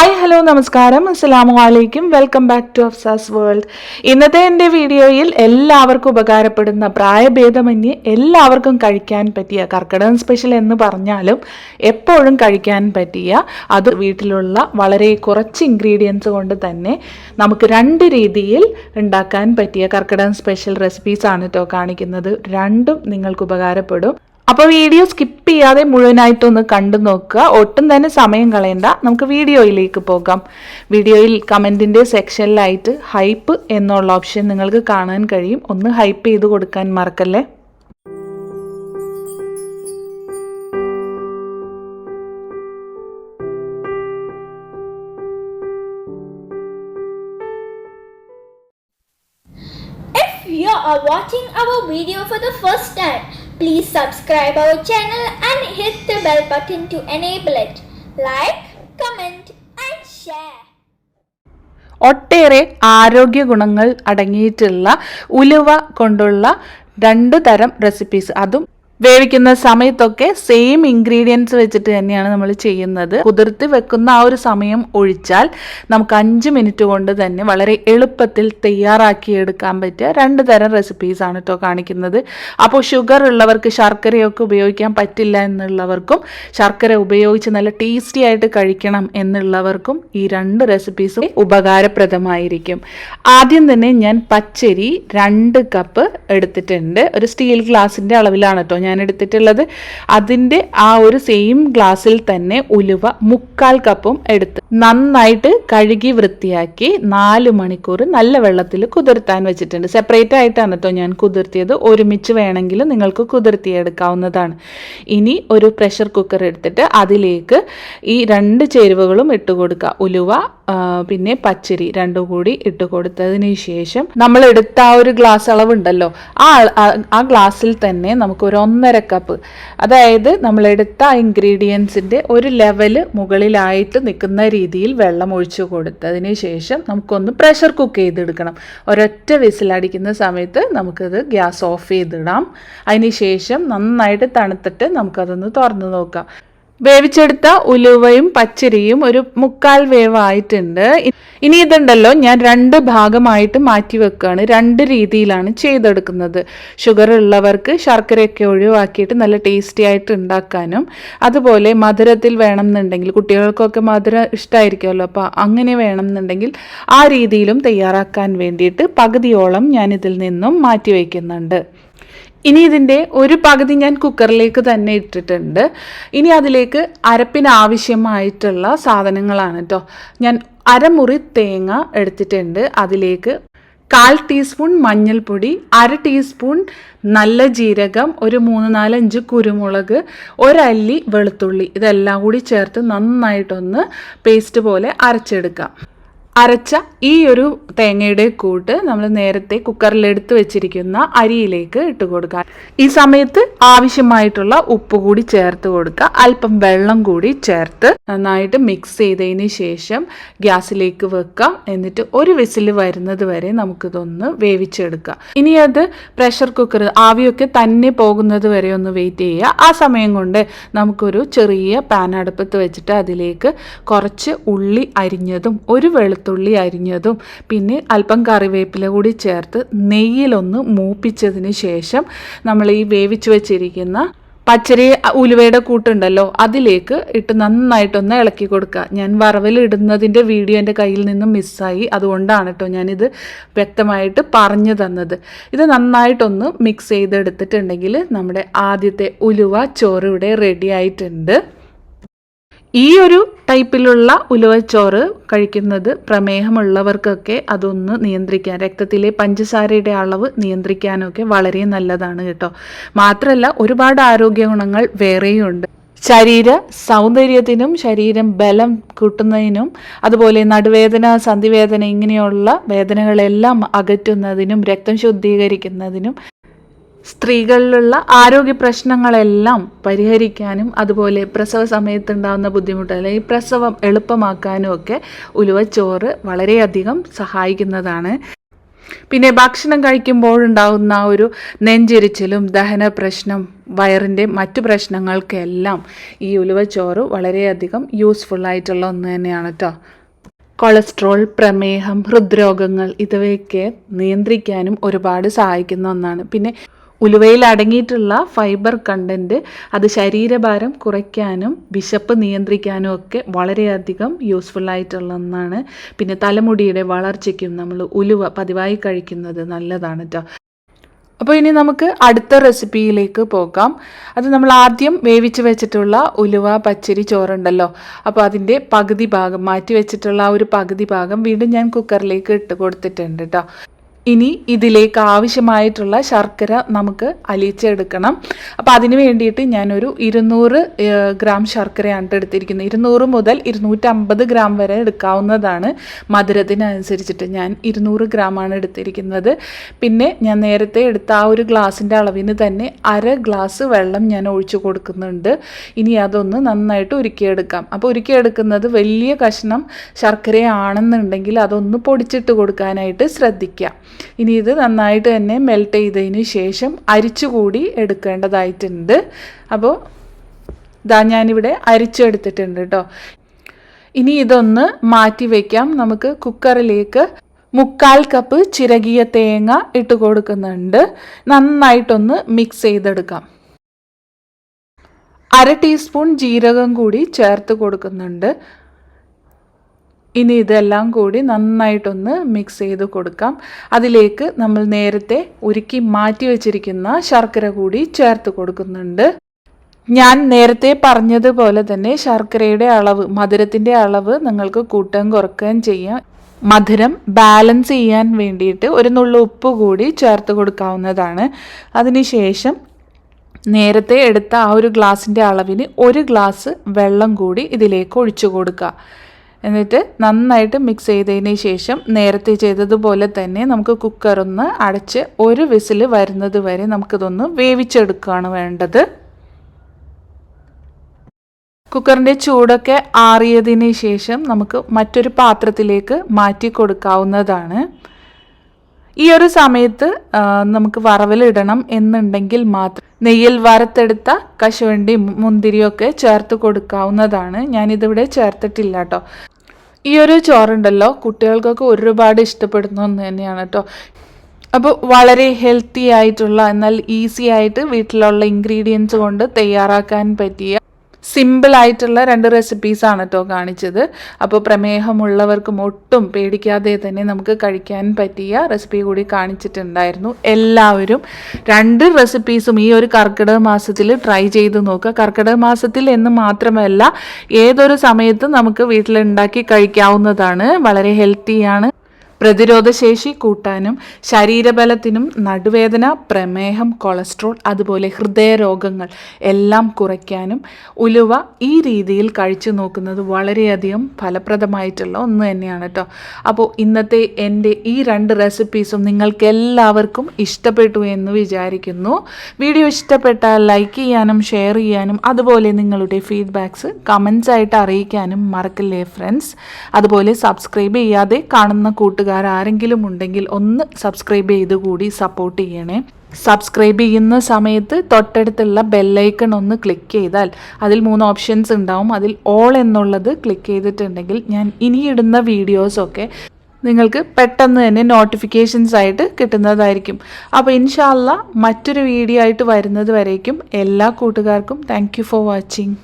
Hi hello നമസ്കാരം. അസ്സലാമു അലൈക്കും. Welcome back to Afsa's world ഇന്നത്തെ എന്റെ വീഡിയോയിൽ എല്ലാവർക്കും ഉപകാരപ്പെടുന്ന പ്രായഭേദമന്യേ എല്ലാവർക്കും കഴിക്കാൻ പറ്റിയ കർക്കിടകം സ്പെഷ്യൽ എന്ന് പറഞ്ഞാലും എപ്പോഴും കഴിക്കാൻ പറ്റിയ അത് വീട്ടിലുള്ള വളരെ കുറച്ച് ഇൻഗ്രീഡിയൻസ് കൊണ്ട് തന്നെ നമുക്ക് രണ്ട് രീതിയിൽ ഉണ്ടാക്കാൻ പറ്റിയ കർക്കിടകം സ്പെഷ്യൽ റെസിപ്പീസാണ് കേട്ടോ കാണിക്കുന്നത്. രണ്ടും നിങ്ങൾക്ക് ഉപകാരപ്പെടും. അപ്പോൾ വീഡിയോ സ്കിപ്പ് ചെയ്യാതെ മുഴുവനായിട്ടൊന്ന് കണ്ടു നോക്കുക. ഒട്ടും തന്നെ സമയം കളയണ്ട. നമുക്ക് വീഡിയോയിലേക്ക് പോകാം. വീഡിയോയിൽ കമന്റിന്റെ സെക്ഷനിലായിട്ട് ഹൈപ്പ് എന്നുള്ള ഓപ്ഷൻ നിങ്ങൾക്ക് കാണാൻ കഴിയും. ഒന്ന് ഹൈപ്പ് ചെയ്ത് കൊടുക്കാൻ മറക്കല്ലേ? If you are watching our video for the first time, please subscribe our channel and hit the bell button to enable it. Like, comment and share. ഒട്ടേറെ ആരോഗ്യ ഗുണങ്ങൾ അടങ്ങിയിട്ടുള്ള ഉലുവ കൊണ്ടുള്ള രണ്ട് തരം റെസിപ്പീസ് അതും വേവിക്കുന്ന സമയത്തൊക്കെ സെയിം ഇൻഗ്രീഡിയൻസ് വെച്ചിട്ട് തന്നെയാണ് നമ്മൾ ചെയ്യുന്നത്. കുതിർത്ത് വെക്കുന്ന ആ ഒരു സമയം ഒഴിച്ചാൽ നമുക്ക് അഞ്ച് മിനിറ്റ് കൊണ്ട് തന്നെ വളരെ എളുപ്പത്തിൽ തയ്യാറാക്കി എടുക്കാൻ പറ്റിയ രണ്ട് തരം റെസിപ്പീസ് ആണ് കേട്ടോ കാണിക്കുന്നത്. അപ്പോൾ ഷുഗർ ഉള്ളവർക്ക് ശർക്കരയൊക്കെ ഉപയോഗിക്കാൻ പറ്റില്ല എന്നുള്ളവർക്കും ശർക്കര ഉപയോഗിച്ച് നല്ല ടേസ്റ്റി ആയിട്ട് കഴിക്കണം എന്നുള്ളവർക്കും ഈ രണ്ട് റെസിപ്പീസും ഉപകാരപ്രദമായിരിക്കും. ആദ്യം തന്നെ ഞാൻ പച്ചരി രണ്ട് കപ്പ് എടുത്തിട്ടുണ്ട്. ഒരു സ്റ്റീൽ ഗ്ലാസിന്റെ അളവിലാണ് കേട്ടോ ഞാൻ എടുത്തിട്ടുള്ളത് അതിന്റെ ആ ഒരു സെയിം ഗ്ലാസ്സിൽ തന്നെ ഉലുവ മുക്കാൽ കപ്പും എടുത്ത് നന്നായിട്ട് കഴുകി വൃത്തിയാക്കി നാല് മണിക്കൂർ നല്ല വെള്ളത്തിൽ കുതിർത്താൻ വെച്ചിട്ടുണ്ട്. സെപ്പറേറ്റ് ആയിട്ടാണ് കേട്ടോ ഞാൻ കുതിർത്തിയത്. ഒരുമിച്ച് വേണമെങ്കിൽ നിങ്ങൾക്ക് കുതിർത്തിയെടുക്കാവുന്നതാണ്. ഇനി ഒരു പ്രഷർ കുക്കർ എടുത്തിട്ട് അതിലേക്ക് ഈ രണ്ട് ചേരുവകളും ഇട്ട് കൊടുക്കുക. ഉലുവ പിന്നെ പച്ചരി രണ്ടും കൂടി ഇട്ട് കൊടുത്തതിന് ശേഷം നമ്മൾ എടുത്ത ആ ഒരു ഗ്ലാസ് അളവുണ്ടല്ലോ. ആ- ആ ഗ്ലാസ്സിൽ തന്നെ നമുക്ക് ഒരു ഒന്നര കപ്പ് അതായത് നമ്മളെടുത്ത ആ ഇൻഗ്രീഡിയൻസിന്റെ ഒരു ലെവൽ മുകളിലായിട്ട് നിൽക്കുന്ന രീതിയിൽ വെള്ളം ഒഴിച്ചു കൊടുത്തതിന് ശേഷം നമുക്കൊന്ന് പ്രഷർ കുക്ക് ചെയ്തെടുക്കണം. ഒരൊറ്റ വിസിലടിക്കുന്ന സമയത്ത് നമുക്കത് ഗ്യാസ് ഓഫ് ചെയ്തിടാം. അതിന് ശേഷം നന്നായിട്ട് തണുത്തിട്ട് നമുക്കതൊന്ന് തുറന്നു നോക്കാം. വേവിച്ചെടുത്ത ഉലുവയും പച്ചരിയും ഒരു മുക്കാൽ വേവായിട്ടുണ്ട്. ഇനി ഇതുണ്ടല്ലോ ഞാൻ രണ്ട് ഭാഗമായിട്ട് മാറ്റി വെക്കുകയാണ് രണ്ട് രീതിയിലാണ് ചെയ്തെടുക്കുന്നത്. ഷുഗർ ഉള്ളവർക്ക് ശർക്കരയൊക്കെ ഒഴിവാക്കിയിട്ട് നല്ല ടേസ്റ്റി ആയിട്ട് ഉണ്ടാക്കാനും അതുപോലെ മധുരത്തിൽ വേണം എന്നുണ്ടെങ്കിൽ കുട്ടികൾക്കൊക്കെ മധുരം ഇഷ്ടമായിരിക്കുമല്ലോ അപ്പോൾ അങ്ങനെ വേണം എന്നുണ്ടെങ്കിൽ ആ രീതിയിലും തയ്യാറാക്കാൻ വേണ്ടിയിട്ട് പകുതിയോളം ഞാൻ ഇതിൽ നിന്നും മാറ്റി വയ്ക്കുന്നുണ്ട് ഇനി ഇതിന്റെ ഒരു പകുതി ഞാൻ കുക്കറിലേക്ക് തന്നെ ഇട്ടിട്ടുണ്ട്. ഇനി അതിലേക്ക് അരപ്പിന് ആവശ്യമായിട്ടുള്ള സാധനങ്ങളാണ് കേട്ടോ ഞാൻ അരമുറി തേങ്ങ എടുത്തിട്ടുണ്ട്. അതിലേക്ക് കാൽ ടീസ്പൂൺ മഞ്ഞൾപ്പൊടി അര ടീസ്പൂൺ നല്ല ജീരകം ഒരു മൂന്ന് നാലഞ്ച് കുരുമുളക് ഒരല്ലി വെളുത്തുള്ളി ഇതെല്ലാം കൂടി ചേർത്ത് നന്നായിട്ടൊന്ന് പേസ്റ്റ് പോലെ അരച്ചെടുക്കാം. അരച്ച ഈ ഒരു തേങ്ങയുടെ കൂട്ട് നമ്മൾ നേരത്തെ കുക്കറിൽ എടുത്ത് വെച്ചിരിക്കുന്ന അരിയിലേക്ക് ഇട്ട് കൊടുക്കുക ഈ സമയത്ത് ആവശ്യമായിട്ടുള്ള ഉപ്പ് കൂടി ചേർത്ത് കൊടുക്കുക. അല്പം വെള്ളം കൂടി ചേർത്ത് നന്നായിട്ട് മിക്സ് ചെയ്തതിന് ശേഷം ഗ്യാസിലേക്ക് വെക്കാം. എന്നിട്ട് ഒരു വിസിൽ വരുന്നത് വരെ നമുക്കിതൊന്ന് വേവിച്ചെടുക്കാം. ഇനി അത് പ്രഷർ കുക്കർ ആവിയൊക്കെ തന്നെ പോകുന്നത് വരെ ഒന്ന് വെയിറ്റ് ചെയ്യുക. ആ സമയം കൊണ്ട് നമുക്കൊരു ചെറിയ പാൻ അടുപ്പത്ത് വെച്ചിട്ട് അതിലേക്ക് കുറച്ച് ഉള്ളി അരിഞ്ഞതും ഒരു വെളുത്തുള്ളി അരിഞ്ഞതും പിന്നെ അല്പം കറിവേപ്പില കൂടി ചേർത്ത് നെയ്യിലൊന്ന് മൂപ്പിച്ചതിന് ശേഷം നമ്മൾ ഈ വേവിച്ച് വെച്ചിരിക്കുന്ന പച്ചരി ഉലുവയുടെ കൂട്ടുണ്ടല്ലോ അതിലേക്ക് ഇട്ട് നന്നായിട്ടൊന്ന് ഇളക്കി കൊടുക്കുക. ഞാൻ വറവിൽ ഇടുന്നതിന്റെ വീഡിയോ എന്റെ കയ്യിൽ നിന്നും മിസ്സായി അതുകൊണ്ടാണ് കേട്ടോ ഞാനിത് വ്യക്തമായിട്ട് പറഞ്ഞു തന്നത്. ഇത് നന്നായിട്ടൊന്ന് മിക്സ് ചെയ്തെടുത്തിട്ടുണ്ടെങ്കിൽ നമ്മുടെ ആദ്യത്തെ ഉലുവ ചോറ് ഇവിടെ റെഡി ആയിട്ടുണ്ട്. ഈ ഒരു ടൈപ്പിലുള്ള ഉലുവച്ചോറ് കഴിക്കുന്നത് പ്രമേഹമുള്ളവർക്കൊക്കെ അതൊന്ന് നിയന്ത്രിക്കാൻ രക്തത്തിലെ പഞ്ചസാരയുടെ അളവ് നിയന്ത്രിക്കാനൊക്കെ വളരെ നല്ലതാണ് കേട്ടോ. മാത്രമല്ല ഒരുപാട് ആരോഗ്യ ഗുണങ്ങൾ വേറെയുണ്ട്. ശരീര സൗന്ദര്യത്തിനും ശരീരം ബലം കൂട്ടുന്നതിനും അതുപോലെ നടുവേദന സന്ധിവേദന ഇങ്ങനെയുള്ള വേദനകളെല്ലാം അകറ്റുന്നതിനും രക്തം ശുദ്ധീകരിക്കുന്നതിനും സ്ത്രീകളിലുള്ള ആരോഗ്യ പ്രശ്നങ്ങളെല്ലാം പരിഹരിക്കാനും അതുപോലെ പ്രസവ സമയത്തുണ്ടാകുന്ന ബുദ്ധിമുട്ട് അല്ലെങ്കിൽ പ്രസവം എളുപ്പമാക്കാനും ഒക്കെ ഉലുവച്ചോറ് വളരെയധികം സഹായിക്കുന്നതാണ്. പിന്നെ ഭക്ഷണം കഴിക്കുമ്പോഴുണ്ടാകുന്ന ഒരു നെഞ്ചെരിച്ചിലും ദഹന പ്രശ്നം വയറിന്റെ മറ്റു പ്രശ്നങ്ങൾക്കെല്ലാം ഈ ഉലുവച്ചോറ് വളരെയധികം യൂസ്ഫുൾ ആയിട്ടുള്ള ഒന്ന് തന്നെയാണ് കേട്ടോ കൊളസ്ട്രോൾ പ്രമേഹം ഹൃദ്രോഗങ്ങൾ ഇവയൊക്കെ നിയന്ത്രിക്കാനും ഒരുപാട് സഹായിക്കുന്ന ഒന്നാണ്. പിന്നെ ഉലുവയിൽ അടങ്ങിയിട്ടുള്ള ഫൈബർ കണ്ടന്റ് അത് ശരീരഭാരം കുറയ്ക്കാനും വിശപ്പ് നിയന്ത്രിക്കാനും ഒക്കെ വളരെയധികം യൂസ്ഫുൾ ആയിട്ടുള്ള ഒന്നാണ്. പിന്നെ തലമുടിയുടെ വളർച്ചയ്ക്കും നമ്മൾ ഉലുവ പതിവായി കഴിക്കുന്നത് നല്ലതാണ് കേട്ടോ അപ്പോൾ ഇനി നമുക്ക് അടുത്ത റെസിപ്പിയിലേക്ക് പോകാം. അത് നമ്മൾ ആദ്യം വേവിച്ച് വെച്ചിട്ടുള്ള ഉലുവ പച്ചരി ചോറുണ്ടല്ലോ. അപ്പോൾ അതിന്റെ പകുതി ഭാഗം മാറ്റി വെച്ചിട്ടുള്ള ആ ഒരു പകുതി ഭാഗം വീണ്ടും ഞാൻ കുക്കറിലേക്ക് ഇട്ട് കൊടുത്തിട്ടുണ്ട് കേട്ടോ ഇനി ഇതിലേക്ക് ആവശ്യമായിട്ടുള്ള ശർക്കര നമുക്ക് അലിയിച്ചെടുക്കണം അപ്പോൾ അതിന് വേണ്ടിയിട്ട് ഞാനൊരു ഇരുന്നൂറ് ഗ്രാം ശർക്കരയാണ് എടുത്തിരിക്കുന്നത്. ഇരുന്നൂറ് മുതൽ ഇരുന്നൂറ്റമ്പത് ഗ്രാം വരെ എടുക്കാവുന്നതാണ്. മധുരത്തിനനുസരിച്ചിട്ട് ഞാൻ ഇരുന്നൂറ് ഗ്രാമാണ് എടുത്തിരിക്കുന്നത്. പിന്നെ ഞാൻ നേരത്തെ എടുത്ത ആ ഒരു ഗ്ലാസിന്റെ അളവിന് തന്നെ അര ഗ്ലാസ് വെള്ളം ഞാൻ ഒഴിച്ചു കൊടുക്കുന്നുണ്ട്. ഇനി അതൊന്ന് നന്നായിട്ട് ഉരുക്കിയെടുക്കാം. അപ്പോൾ ഉരുക്കിയെടുക്കുന്നത് വലിയ കഷ്ണം ശർക്കരയാണെന്നുണ്ടെങ്കിൽ അതൊന്ന് പൊടിച്ചിട്ട് കൊടുക്കാനായിട്ട് ശ്രദ്ധിക്കാം. ഇനി ഇത് നന്നായിട്ട് തന്നെ മെൽറ്റ് ചെയ്തതിന് ശേഷം അരിച്ചുകൂടി എടുക്കേണ്ടതായിട്ടുണ്ട്. അപ്പോൾ ഇതാ ഞാനിവിടെ അരിച്ചെടുത്തിട്ടുണ്ട് കേട്ടോ ഇനി ഇതൊന്ന് മാറ്റി വയ്ക്കാം നമുക്ക് കുക്കറിലേക്ക് മുക്കാൽ കപ്പ് ചിരകിയ തേങ്ങ ഇട്ട് കൊടുക്കുന്നുണ്ട്. നന്നായിട്ടൊന്ന് മിക്സ് ചെയ്തെടുക്കാം. അര ടീസ്പൂൺ ജീരകം കൂടി ചേർത്ത് കൊടുക്കുന്നുണ്ട്. ഇനി ഇതെല്ലാം കൂടി നന്നായിട്ടൊന്ന് മിക്സ് ചെയ്ത് കൊടുക്കാം. അതിലേക്ക് നമ്മൾ നേരത്തെ ഉരുക്കി മാറ്റി വച്ചിരിക്കുന്ന ശർക്കര കൂടി ചേർത്ത് കൊടുക്കുന്നുണ്ട്. ഞാൻ നേരത്തെ പറഞ്ഞതുപോലെ തന്നെ ശർക്കരയുടെ അളവ് മധുരത്തിന്റെ അളവ് നിങ്ങൾക്ക് കൂട്ടുകയും കുറക്കുകയും ചെയ്യാം. മധുരം ബാലൻസ് ചെയ്യാൻ വേണ്ടിയിട്ട് ഒരു നുള്ള ഉപ്പ് കൂടി ചേർത്ത് കൊടുക്കാവുന്നതാണ്. അതിനുശേഷം നേരത്തെ എടുത്ത ആ ഒരു ഗ്ലാസിന്റെ അളവിന് ഒരു ഗ്ലാസ് വെള്ളം കൂടി ഇതിലേക്ക് ഒഴിച്ചു കൊടുക്കുക. എന്നിട്ട് നന്നായിട്ട് മിക്സ് ചെയ്തതിന് ശേഷം നേരത്തെ ചെയ്തതുപോലെ തന്നെ നമുക്ക് കുക്കറൊന്ന് അടച്ച് ഒരു വിസിൽ വരുന്നത് വരെ നമുക്കിതൊന്ന് വേവിച്ചെടുക്കുകയാണ് വേണ്ടത്. കുക്കറിന്റെ ചൂടൊക്കെ ആറിയതിന് ശേഷം നമുക്ക് മറ്റൊരു പാത്രത്തിലേക്ക് മാറ്റി കൊടുക്കാവുന്നതാണ്. ഈ ഒരു സമയത്ത് നമുക്ക് വറവിലിടണം എന്നുണ്ടെങ്കിൽ മാത്രം നെയ്യിൽ വറുത്തെടുത്ത കശുവണ്ടിയും മുന്തിരിയൊക്കെ ചേർത്ത് കൊടുക്കാവുന്നതാണ്. ഞാനിതിവിടെ ചേർത്തിട്ടില്ല കേട്ടോ ഈ ഒരു ചോറുണ്ടല്ലോ കുട്ടികൾക്കൊക്കെ ഒരുപാട് ഇഷ്ടപ്പെടുന്ന ഒന്ന് തന്നെയാണ് കേട്ടോ അപ്പോൾ വളരെ ഹെൽത്തി ആയിട്ടുള്ള എന്നാൽ ഈസി ആയിട്ട് വീട്ടിലുള്ള ഇൻഗ്രീഡിയൻസ് കൊണ്ട് തയ്യാറാക്കാൻ പറ്റിയ സിമ്പിൾ ആയിട്ടുള്ള രണ്ട് റെസിപ്പീസാണ് കേട്ടോ കാണിച്ചത്. അപ്പോൾ പ്രമേഹമുള്ളവർക്കും ഒട്ടും പേടിക്കാതെ തന്നെ നമുക്ക് കഴിക്കാൻ പറ്റിയ റെസിപ്പി കൂടി കാണിച്ചിട്ടുണ്ടായിരുന്നു. എല്ലാവരും രണ്ട് റെസിപ്പീസും ഈ ഒരു കർക്കിടക മാസത്തിൽ ട്രൈ ചെയ്ത് നോക്കുക. കർക്കിടക മാസത്തിൽ എന്ന് മാത്രമല്ല ഏതൊരു സമയത്തും നമുക്ക് വീട്ടിലുണ്ടാക്കി കഴിക്കാവുന്നതാണ്. വളരെ ഹെൽത്തിയാണ് പ്രതിരോധശേഷി കൂട്ടാനും ശരീരബലത്തിനും നടുവേദന പ്രമേഹം കൊളസ്ട്രോൾ അതുപോലെ ഹൃദയരോഗങ്ങൾ എല്ലാം കുറയ്ക്കാനും ഉലുവ ഈ രീതിയിൽ കഴിച്ചു നോക്കുന്നത് വളരെയധികം ഫലപ്രദമായിട്ടുള്ള ഒന്ന് തന്നെയാണ് കേട്ടോ. അപ്പോൾ ഇന്നത്തെ എന്റെ ഈ രണ്ട് റെസിപ്പീസും നിങ്ങൾക്ക് എല്ലാവർക്കും ഇഷ്ടപ്പെട്ടു എന്ന് വിചാരിക്കുന്നു. വീഡിയോ ഇഷ്ടപ്പെട്ടാൽ ലൈക്ക് ചെയ്യാനും ഷെയർ ചെയ്യാനും അതുപോലെ നിങ്ങളുടെ ഫീഡ്ബാക്ക്സ് കമൻസ് ആയിട്ട് അറിയിക്കാനും മറക്കില്ലേ ഫ്രണ്ട്സ് അതുപോലെ സബ്സ്ക്രൈബ് ചെയ്യാതെ കാണുന്ന കൂട്ടുകാർ ആരെങ്കിലും ഉണ്ടെങ്കിൽ ഒന്ന് സബ്സ്ക്രൈബ് ചെയ്ത് കൂടി സപ്പോർട്ട് ചെയ്യണേ. സബ്സ്ക്രൈബ് ചെയ്യുന്ന സമയത്ത് തൊട്ടടുത്തുള്ള ബെല്ലൈക്കൺ ഒന്ന് ക്ലിക്ക് ചെയ്താൽ അതിൽ മൂന്ന് ഓപ്ഷൻസ് ഉണ്ടാവും. അതിൽ ഓൾ എന്നുള്ളത് ക്ലിക്ക് ചെയ്തിട്ടുണ്ടെങ്കിൽ ഞാൻ ഇനിയിടുന്ന വീഡിയോസൊക്കെ നിങ്ങൾക്ക് പെട്ടെന്ന് തന്നെ നോട്ടിഫിക്കേഷൻസ് ആയിട്ട് കിട്ടുന്നതായിരിക്കും. അപ്പോൾ ഇൻഷാല്ല മറ്റൊരു വീഡിയോ ആയിട്ട് വരുന്നത് വരേക്കും. എല്ലാ കൂട്ടുകാർക്കും താങ്ക് ഫോർ വാച്ചിങ്